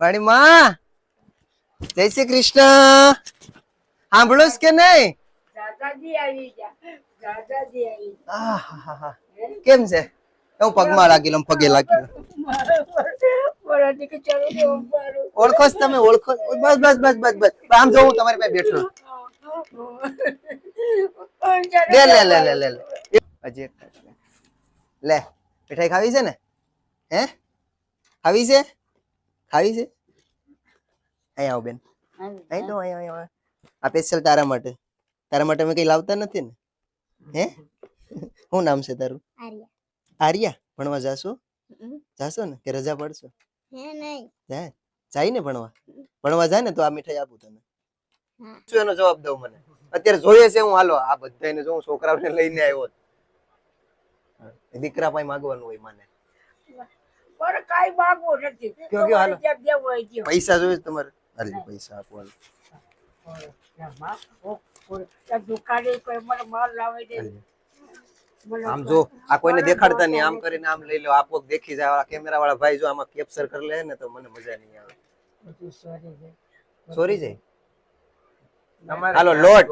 વાણી માં જય શ્રી કૃષ્ણ સાંભળો છો કે નહીં દાદાજી આવી ગયા દાદાજી આવી આહાહાહા. કેમ છે હું પગમાં લાગી લઉં પગે લાગી લઉં મારા દીકરી ચાલો ને મારું ઓળખો છો તમે ઓળખો બસ બસ બસ બસ બસ આમ જો હું તમારી પાસે બેઠો છું. લે લે લે લે લે લે હજી એક ખાસ લે. લે મીઠાઈ ખાવી છે ને હે ખાવી છે ખાવી છે? અહીં આવો બેન. અહીં તો અહીં અહીં. આ સ્પેશિયલ તારા માટે. તારા માટે અમે કઈ લાવતા નથી ને? હે? શું નામ છે તારું? આર્યા. આર્યા? ભણવા જાશો? જાશો ને? કે રજા પડશો? જાય. જાય ને ભણવા? ભણવા જાય ને તો આ મીઠાઈ આપું તને. શું એનો જવાબ દઉં મને? અત્યારે જોઈએ છે હું હાલો. આ બધાને જો હું છોકરાઓને લઈને આવ્યો. દીકરા પાસે માગવાનું હોય મને. પણ કાંઈ માંગવું નથી. કયો, કયો, હાલો. હોય. પૈસા જોઈએ તમારે. હાલજો પૈસા ઓ, ત્યાં દુકાને કોઈ મને માલ લાવે છે. આમ જો આ કોઈને દેખાડતા નહીં આમ કરીને આમ લઈ લો આપો દેખી જાય કેમેરા વાળા ભાઈ જો આમાં કેપ્ચર કરી લે ને તો મને મજા નહીં આવે. સોરી છે. જાય હાલો લોટ.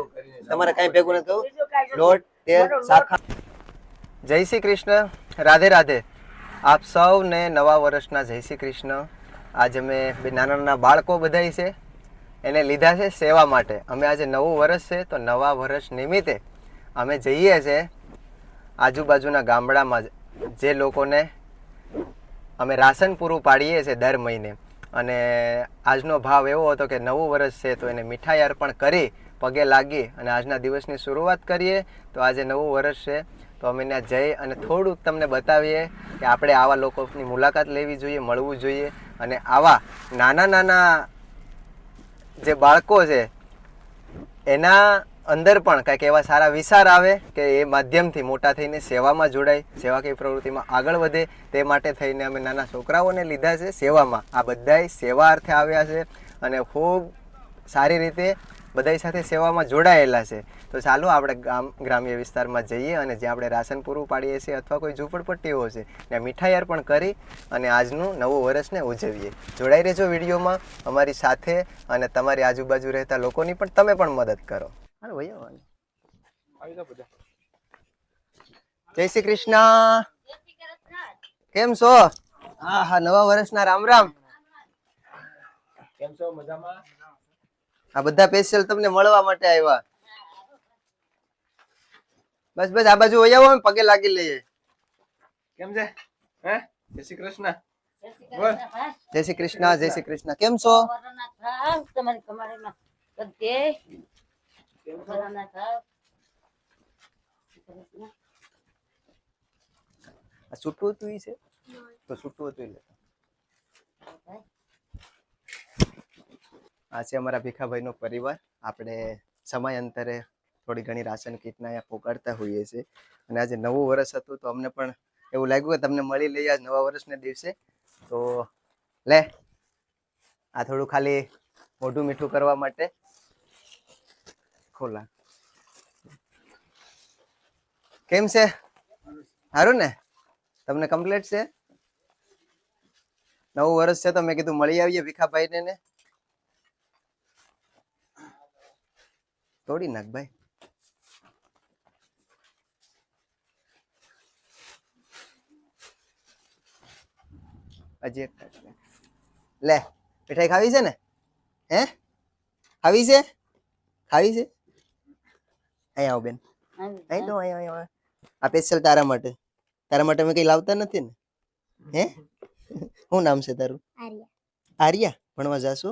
તમારે કઈ ભેગું નથી કહું. લોટ તેલ શાખા જય શ્રી કૃષ્ણ. રાધે રાધે. આપ સૌને નવા વર્ષના જય શ્રી કૃષ્ણ. આજે અમે બે નાના નાના બાળકો બધાય છે, એને લીધા છે સેવા માટે. અમે આજે નવું વર્ષ છે, તો નવા વર્ષ નિમિત્તે અમે જઈએ છે આજુબાજુના ગામડામાં જે લોકોને અમે રાશન પૂરું પાડીએ છીએ દર મહિને. અને આજનો ભાવ એવો હતો કે નવું વર્ષ છે, તો એને મીઠાઈ અર્પણ કરી પગે લાગી અને આજના દિવસની શરૂઆત કરીએ, તો આજે નવું વર્ષ છે. તો અમે ત્યાં જઈ અને થોડુંક તમને બતાવીએ કે આપણે આવા લોકોની મુલાકાત લેવી જોઈએ, મળવું જોઈએ. અને આવા નાના નાના જે બાળકો છે, એના અંદર પણ કંઈક એવા સારા વિચાર આવે કે એ માધ્યમથી મોટા થઈને સેવામાં જોડાય સેવાકીય પ્રવૃત્તિમાં આગળ વધે. તે માટે થઈને અમે નાના છોકરાઓને લીધા છે સેવામાં. આ બધાય સેવા અર્થે આવ્યા છે અને ખૂબ સારી રીતે બધાય સાથે સેવામાં જોડાયેલા છે. તો ચાલો આપણે ગામ ગ્રામ્ય વિસ્તારમાં જઈએ અને જ્યાં આપણે રાશન પૂરું પાડીએ છીએ અથવા કોઈ ઝૂંપડપટ્ટીઓ છે ત્યાં મીઠાઈ અર્પણ કરી અને આજનું નવું વર્ષને ઉજવીએ. જોડાઈ રહેજો વિડીયોમાં અમારી સાથે અને તમારી આજુબાજુ રહેતા લોકોની પણ તમે પણ મદદ કરો. જય શ્રી કૃષ્ણ. કેમ છો? હા હા નવા વર્ષના રામ રામ. કેમ છો? મજામાં? આ બધા સ્પેશિયલ તમને મળવા માટે આવ્યા બસ બસ આ બાજુ વહી આવો પગે લાગી લઈએ. કેમ છે? હે? જય શ્રી કૃષ્ણ. જય શ્રી કૃષ્ણ જય શ્રી કૃષ્ણ કેમ છો? તમારી કમાણીમાં. આ છૂટું હતું ઈ છે? તો છૂટું હતું લેતા આ છે અમારા ભીખાભાઈનો પરિવાર. આપણે સમયાંતરે થોડી ઘણી રાશન કીટના અહીંયા પોકાડતા હોઈએ છીએ. અને આજે નવું વર્ષ હતું તો અમને પણ એવું લાગ્યું કે તમને મળી લઈએ આજ નવા વર્ષના દિવસે. તો લે, આ થોડું ખાલી મોઢું મીઠું કરવા માટે ખોલા. કેમ છે? સારું ને? તમને કમ્પ્લીટ છે? નવું વર્ષ છે તો મેં કીધું મળી આવીએ ભીખાભાઈને ને. તોડી નાખ ભાઈ. હજી એક લે. મીઠાઈ ખાવી છે ને? હે? ખાવી છે? ખાવી છે? અહીં આવો બેન. અહીં તો અહીં અહીં આ સ્પેશિયલ તારા માટે. તારા માટે અમે કઈ લાવતા નથી ને? હે? શું નામ છે તારું? આર્યા. આર્યા? ભણવા જાશો.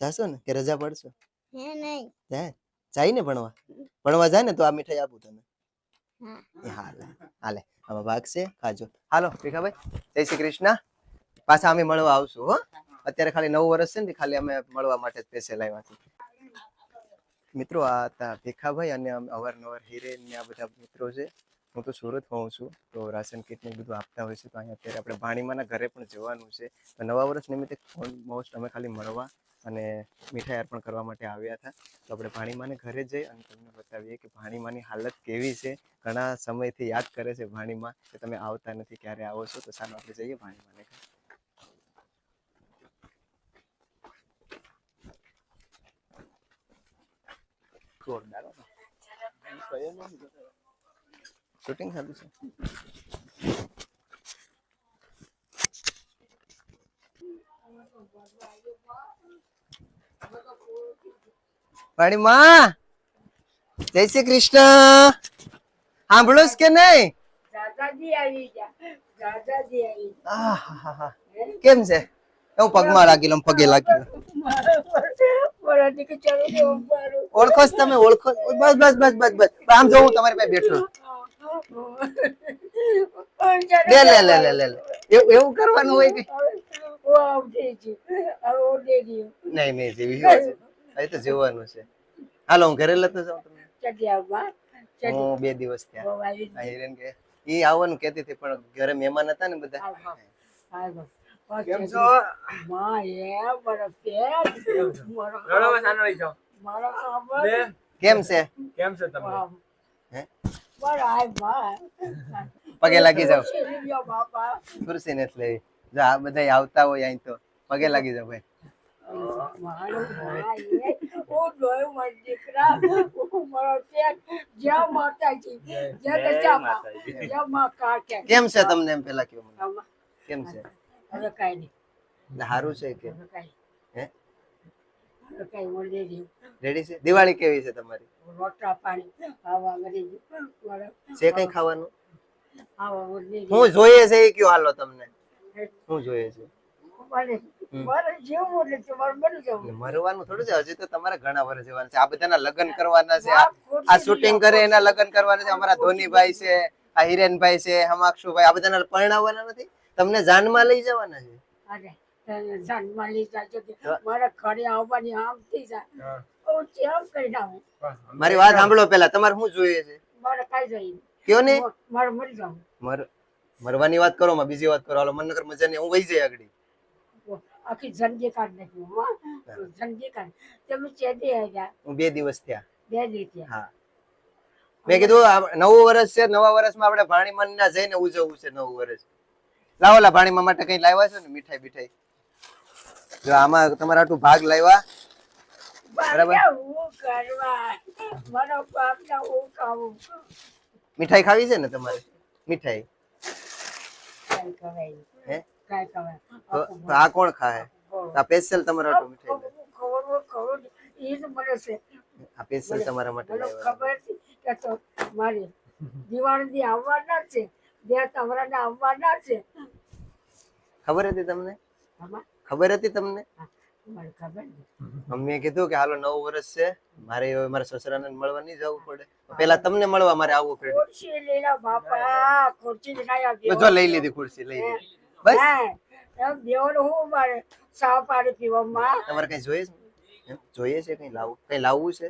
જાશો ને? કે રજા પડશો? હે નહીં. જાય. જાય ને ભણવા. ભણવા જાય ને તો આ મીઠાઈ આપું તને. હાલે હાલે. આમાં ભાગ છે ખાજો. હાલો ભીખાભાઈ જય શ્રી કૃષ્ણ. પાછા અમે મળવા આવશું હો. અત્યારે ખાલી નવું વર્ષ છે ને ખાલી અમે મળવા માટે સ્પેશિયલ આવ્યા છીએ. મિત્રો આ હતા ભીખાભાઈ અને અવારનવાર હિરેન ને આ બધા મિત્રો છે. હું તો સુરત હોઉં છું તો રાશન કીટને બધું આપતા હોય છે તો અહીંયા અત્યારે આપણે ભાણીમાં ઘરે પણ જવાનું છે. તો નવા વર્ષ નિમિત્તે મોસ્ટ અમે ખાલી મળવા અને મીઠાઈ અર્પણ કરવા માટે આવ્યા હતા. તો આપણે ભાણીમાને ઘરે જઈ અને તમને બતાવીએ કે ભાણીમાની હાલત કેવી છે. ઘણા સમયથી યાદ કરે છે ભાણીમાં કે તમે આવતા નથી ક્યારે આવો છો. તો સારું આપણે જઈએ ભાણીમાને ઘરે. જોરદાર શૂટિંગ ચાલુ છે મારી માં! જય શ્રી કૃષ્ણ! સાંભળો કે નહીં? દાદાજી આવી ગયા. દાદાજી આવી ગયા. કેમ છે? હું પગમાં લાગી લઉં પગે લાગી લઉં. ઓળખો તમે ઓળખો બસ બસ બસ બસ બસ. આમ જોઉં હું તમારી પાસે બેઠો. લે લે લે લે લે. એવું એવું કરવાનું હોય કે. નહીં નહીં જેવી એ તો જોવાનું છે. હાલો હું ઘરે લેતો જાઉં તમને? હું બે દિવસ ત્યાં. હિરેન કે એ આવવાનું કહેતી હતી પણ ઘરે મહેમાન હતા ને બધા. કેમ છો? માં એ પેટ. મારો કેમ છે? કેમ છે તમને? હે. પગે લાગી બાપા. ખુરશી નથી લેવી. જો આ બધા આવતા હોય અહીં તો પગે લાગી જાવ ભાઈ. કેમ છે તમને એમ પેલા કેવું કેમ છે? સારું છે કે? કાંઈ. હે હું રહ્યું. રેડી છે? દિવાળી કેવી છે તમારી? રોટલા પાણી મરી છે કઈ ખાવાનું? હું જોઈએ છે એ કયો હાલો તમને. હું? જોઈએ છે. મરવાનું થોડું છે હજી તો તમારે ઘણા વર્ષ જવાના છે. આ બધાના લગ્ન કરવાના છે. આ આ શૂટિંગ કરે એના લગ્ન કરવાના છે. અમારા ધોનીભાઈ છે. આ હિરેનભાઈ છે હમાક્ષુભાઈ આ બધાના પરણાવવાના નથી? તમને જાનમાં લઈ જવાના છે? લઈ જાય છે કે મારા ઘરે આવવાની આમ થઈ જાય. ઓછી આમ કરી નાખું. મારી વાત સાંભળો પેલા તમારે શું જોઈએ છે? મારે કઈ જોઈએ કયો ને? મારે મરી જવું. મર મરવાની વાત કરો માં બીજી વાત કરો. હાલો મનનગર મજા ને હું વહી જાય આગળ. આખી જંગી કાઢ નાખ્યું હા જિંદગી કાઢ. તમે ચેતી આવ્યા. હું બે દિવસ થયા. બે દીધી હા. મેં કીધું નવું વર્ષ છે નવા વર્ષમાં આપણે ભાણીમાન ના જઈને ઉજવવું છે નવું વર્ષ. લાવો લા ભાણીમા માટે કઈ લાવ્યા છે ને? મીઠાઈ બીઠાઈ જો આમાં તમારા આટલું ભાગ લાવ્યા. બરાબર. મીઠાઈ ખાવી છે ને તમારે? મીઠાઈ? હે? તો તો આ કોણ ખાય? આ સ્પેશિયલ તમારા આટલું મીઠાઈ છે. આ સ્પેશિયલ તમારા માટે ખબર હતી કે તો મારી દિવાળી આવવાના છે. બે તવરાના આવવાના છે. ખબર હતી તમને? ખબર હતી તમને? મમ્મીએ કીધું કે હાલો નવ વર્ષ છે મારે હવે મારા સસરાને મળવા નહીં જવું પડે. પેલા તમને મળવા મારે આવવું પડે. જો લઈ લીધી ખુરશી લઈ લીધી. બસ. તમારે કઈ જોઈએ છે? જોઈએ છે કઈ લાવવું કઈ લાવવું છે?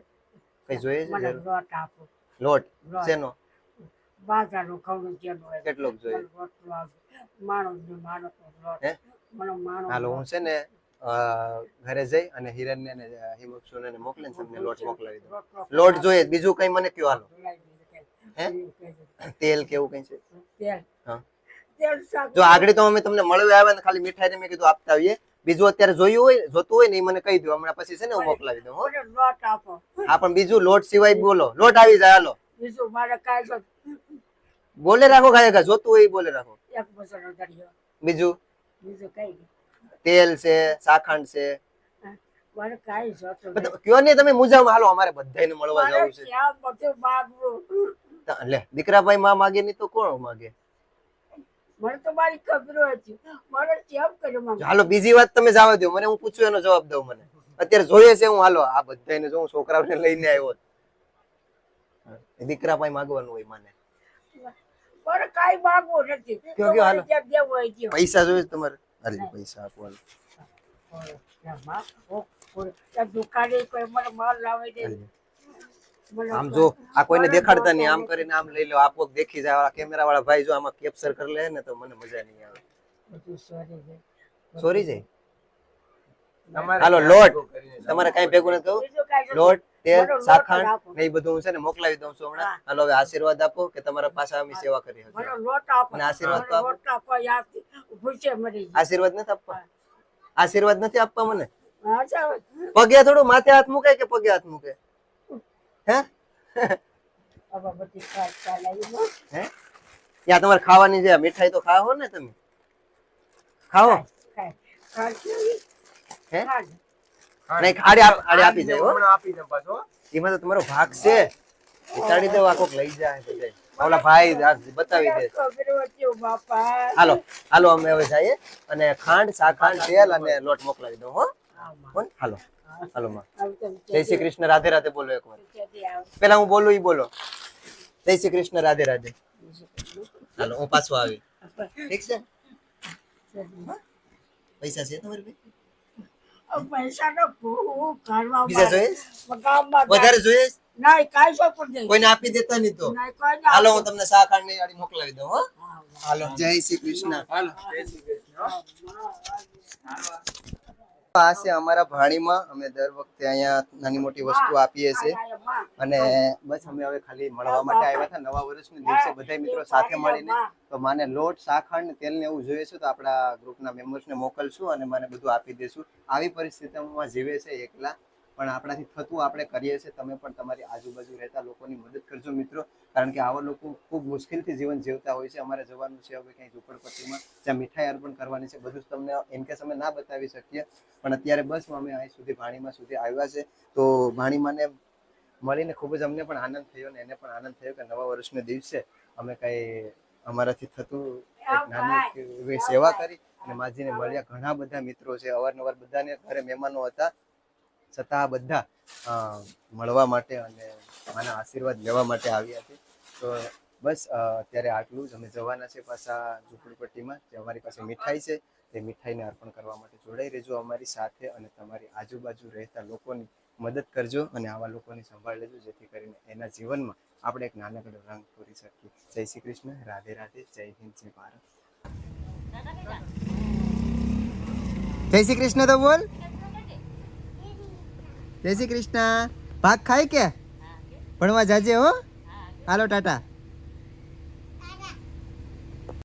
કઈ જોઈએ છે લોટ આપો. લોટ? લોટ. શેનો? બાજારનું ખવડું કેટલોક જોઈએ. માણસ માણસ હાલો હું છે ને ઘરે જઈ અને હિરન ને હિમક્ષુને મોકલીને તમને લોટ મોકલાવી દઉં. લોટ જોઈએ બીજું કઈ મને કયો હાલો. હે? તેલ કેવું કઈ છે? જો આગળ તો અમે તમને મળવા આવ્યા ને ખાલી મીઠાઈ ને મેં કીધું આપતા આવીએ. બીજું અત્યારે જોયું હોય જોતું હોય ને એ મને કહી દો હમણાં પછી છે ને હું મોકલાવી દઉં હો. પણ બીજું લોટ સિવાય બોલો. લોટ આવી જાય હાલો. બીજું મારે કાંઈ બોલે રાખો ખા જોતું હોય બોલે રાખો. બીજું? બીજું કઈ તેલ છે સાખંડ છે. મને કાંઈ જોતું કયો નહીં તમે મુજામાં હાલો અમારે બધાને મળવા જવું છે. ત્યાં બધું માગવું. લે દીકરાભાઈ માં માગે નહીં તો કોણ માગે? મને તો મારી ખબર હતી. મને કેમ કર્યું મમ્મી હાલો બીજી વાત તમે જાવ દો. મને હું પૂછું એનો જવાબ દઉં મને. અત્યારે જોઈએ છે હું હાલો આ બધાને જો હું છોકરાઓને લઈને આવ્યો દીકરા ભાઈ માગવાનું હોય મને. મને કાંઈ માંગવો નથી. કયો, કયો, હાલો. હોય. પૈસા જોઈએ તમારે. અરે પૈસા આપવાનું ઓય, ત્યાં માં, ઓ, ઓય, ત્યાં દુકાને કોઈ મને માલ લાવી દે આમ જો આ કોઈને દેખાડતા નહીં. આમ કરીને આમ લઈ લો. આપો દેખી જાય કેમેરા વાળા ભાઈ જો આમાં કેપ્ચર કરી લે ને તો મને મજા નહીં આવે. સોરી છે. જાય તમારે હાલો લોટ. કઈ ભેગું નથી. લોટ. તેલ મને લોટ સાખંડ આપો. ને એ બધું હું છે ને મોકલાવી દઉં છું હમણાં. હાલો હવે આશીર્વાદ આપો કે તમારા પાસે અમે સેવા કરી આશીર્વાદ તો આપો. આશીર્વાદ નથી આપવા? આશીર્વાદ નથી આપવા મને? પગે થોડું માથે હાથ મૂકે કે પગે હાથ મૂકે? હે? હવે બધી ખાટ ચાલાવી લો. હે. યા તમારે ખાવાની છે મીઠાઈ તો ખાવો ને તમે? ખાવો? હે. નહીં આડે આડે આપી જાય આપી દે પાછો. એમાં તો તમારો ભાગ છે. ઉતાડી દો કોક લઈ જાય. ઓલા ભાઈ આ બતાવી દે. હાલો હાલો અમે હવે જઈએ. અને ખાંડ સાખાંડ તેલ અને લોટ મોકલાવી દઉં હો? હાલો હાલો માં. જય શ્રી કૃષ્ણ રાધે રાધે બોલો એક વાર. પેલા હું બોલું ઈ બોલો. જય શ્રી કૃષ્ણ રાધે રાધે. હાલો હું પાછો આવી. ઠીક છે? પૈસા છે તમારી પાસે? આ પૈસાનો ખૂબ બીજા જોઈએ વધારે જોઈએ નહીં કાઈ શોખ પણ કોઈને આપી દેતા નહીં તો? હાલો હું તમને સાકારની ગાડી મોકલાવી દઉં હો. હાલો. જય શ્રી કૃષ્ણ. હાલો જય શ્રી કૃષ્ણ હો. આ છે અમારા ભાણીમાં અમે દર વખતે અહીંયા નાની મોટી વસ્તુ આપીએ છીએ. અને બસ અમે હવે ખાલી મળવા માટે આવ્યા હતા. નવા વર્ષના દિવસે બધા મિત્રો સાથે મળીને તો મને લોટ શાખાંડ તેલ ને એવું જોઈએ છે તો આપણા ગ્રુપના મેમ્બર્સને મોકલશું અને મને બધું આપી દેશું. આવી પરિસ્થિતિમાં જીવે છે એકલા. પણ આપણાથી થતું આપણે કરીએ છીએ તમે પણ તમારી આજુબાજુ રહેતા લોકોની મદદ કરજો મિત્રો. કારણ કે આવા લોકો ખૂબ મુશ્કેલથી જીવન જીવતા હોય છે. અમારે જવાનું છે હવે ક્યાંય ઝુંપડપટ્ટીમાં જ્યાં મીઠાઈ અર્પણ કરવાની છે. બધું જ તમને એમ કે અમે ના બતાવી શકીએ. પણ અત્યારે બસ અમે અહીં સુધી ભાણીમાં સુધી આવ્યા છે. તો ભાણીમાને મળીને ખૂબ જ અમને પણ આનંદ થયો ને એને પણ આનંદ થયો કે નવા વર્ષના દિવસે અમે કંઈ અમારાથી થતું એક નાની સેવા કરી અને માજીને મળ્યા ઘણા બધા મિત્રો છે. અવારનવાર બધાને ઘરે મહેમાનો હતા. છતાં આ બધા મળવા માટે અને માના આશીર્વાદ લેવા માટે આવ્યા છે. તો બસ અત્યારે આટલું જ. અમે જવાના છે પાછા ઝૂંપડીપટ્ટીમાં જે અમારી પાસે મીઠાઈ છે. તે મીઠાઈને અર્પણ કરવા માટે જોડાઈ રહેજો અમારી સાથે અને તમારી આજુબાજુ રહેતા લોકોની મદદ કરજો અને આવા લોકોની સંભાળ લેજો, જેથી કરીને એના જીવનમાં આપણે એક નાનકડો રંગ પૂરી શકીએ. જય શ્રી કૃષ્ણ. રાધે રાધે. જય હિન્દ, જય ભારત. જય શ્રી કૃષ્ણ તો બોલ. જય શ્રી કૃષ્ણ. ભાગ ખાય કે? ભણવા જાજે હો? હાલો ટાટા.